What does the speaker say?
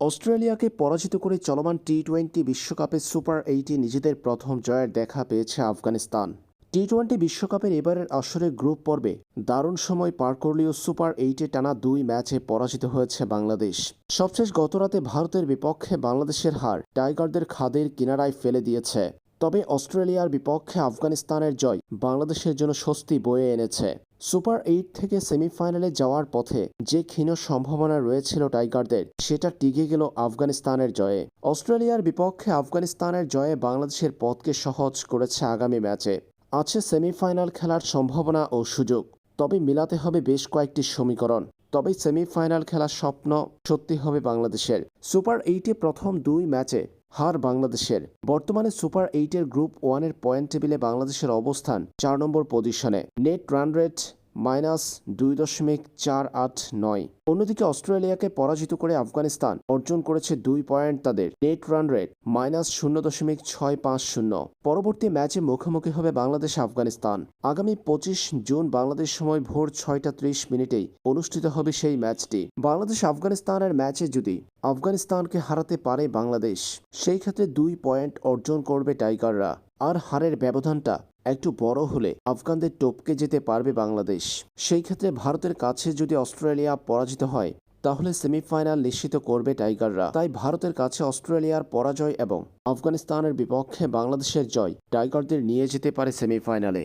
অস্ট্রেলিয়াকে পরাজিত করে চলমান টি টোয়েন্টি বিশ্বকাপে সুপার এইটে নিজেদের প্রথম জয়ের দেখা পেয়েছে আফগানিস্তান। টি টোয়েন্টি বিশ্বকাপের এবারের আসরের গ্রুপ পর্বে দারুণ সময় পার করলেও সুপার এইটে টানা দুই ম্যাচে পরাজিত হয়েছে বাংলাদেশ। সবশেষ গতরাতে ভারতের বিপক্ষে বাংলাদেশের হার টাইগারদের খাদের কিনারায় ফেলে দিয়েছে। তবে অস্ট্রেলিয়ার বিপক্ষে আফগানিস্তানের জয় বাংলাদেশের জন্য স্বস্তি বয়ে এনেছে। সুপার এইট থেকে সেমিফাইনালে যাওয়ার পথে যে ক্ষীণ সম্ভাবনা রয়েছিল টাইগারদের, সেটা টিকে গেল আফগানিস্তানের জয়ে। অস্ট্রেলিয়ার বিপক্ষে আফগানিস্তানের জয়ে বাংলাদেশের পথকে সহজ করেছে আগামী ম্যাচে। আছে সেমিফাইনাল খেলার সম্ভাবনা ও সুযোগ, তবে মিলাতে হবে বেশ কয়েকটি সমীকরণ। তবে সেমিফাইনাল খেলার স্বপ্ন সত্যি হবে বাংলাদেশের। সুপার এইটে প্রথম দুই ম্যাচে হার বাংলাদেশের। বর্তমানে সুপার এইটের গ্রুপ ওয়ানের পয়েন্ট টেবিলে বাংলাদেশের অবস্থান চার নম্বর পজিশনে। নেট রান রেট মাইনাস দুই দশমিক চার আট নয়। অন্যদিকে অস্ট্রেলিয়াকে পরাজিত করে আফগানিস্তান অর্জন করেছে দুই পয়েন্ট তাদের নেট রান রেট, মাইনাস শূন্য দশমিক ছয় পাঁচ শূন্য। পরবর্তী ম্যাচে মুখোমুখি হবে বাংলাদেশ আফগানিস্তান। আগামী পঁচিশ জুন বাংলাদেশ সময় ভোর ছয়টা ত্রিশ মিনিটেই অনুষ্ঠিত হবে সেই ম্যাচটি। বাংলাদেশ আফগানিস্তানের ম্যাচে যদি আফগানিস্তানকে হারাতে পারে বাংলাদেশ, সেই ক্ষেত্রে দুই পয়েন্ট অর্জন করবে টাইগাররা। আর হারের ব্যবধানটা একটু বড় হলে আফগানদের টপকে যেতে পারবে বাংলাদেশ। সেই ক্ষেত্রে ভারতের কাছে যদি অস্ট্রেলিয়া পরাজিত হয়, তাহলে সেমিফাইনাল নিশ্চিত করবে টাইগাররা। তাই ভারতের কাছে অস্ট্রেলিয়ার পরাজয় এবং আফগানিস্তানের বিপক্ষে বাংলাদেশের জয় টাইগারদের নিয়ে যেতে পারে সেমিফাইনালে।